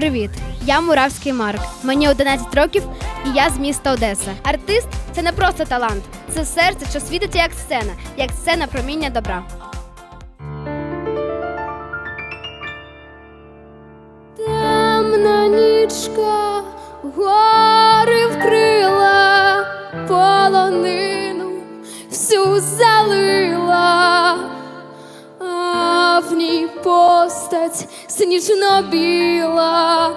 Привіт! Я Муравський Марк. Мені 11 років і я з міста Одеса. Артист це не просто талант, це серце, що світить як сцена, як сцена проміння добра. Темна нічка гори вкрила, полонину всю залила, а в ній постать сніжно біла.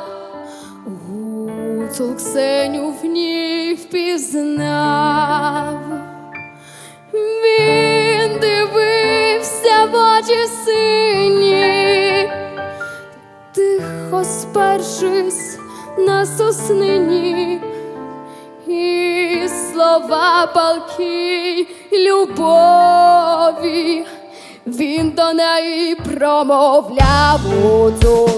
Гуцул Ксеню в ній впізнав. Він дивився в очі сині, тихо спершись на соснині, і слова палки любові, він до неї промовляв у Сеню,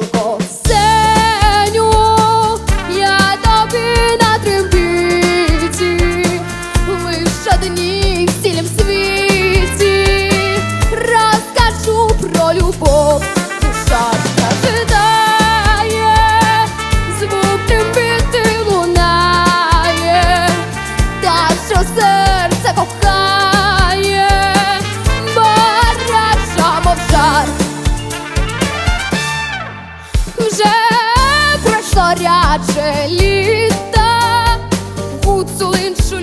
рядше літа, гуцул іншу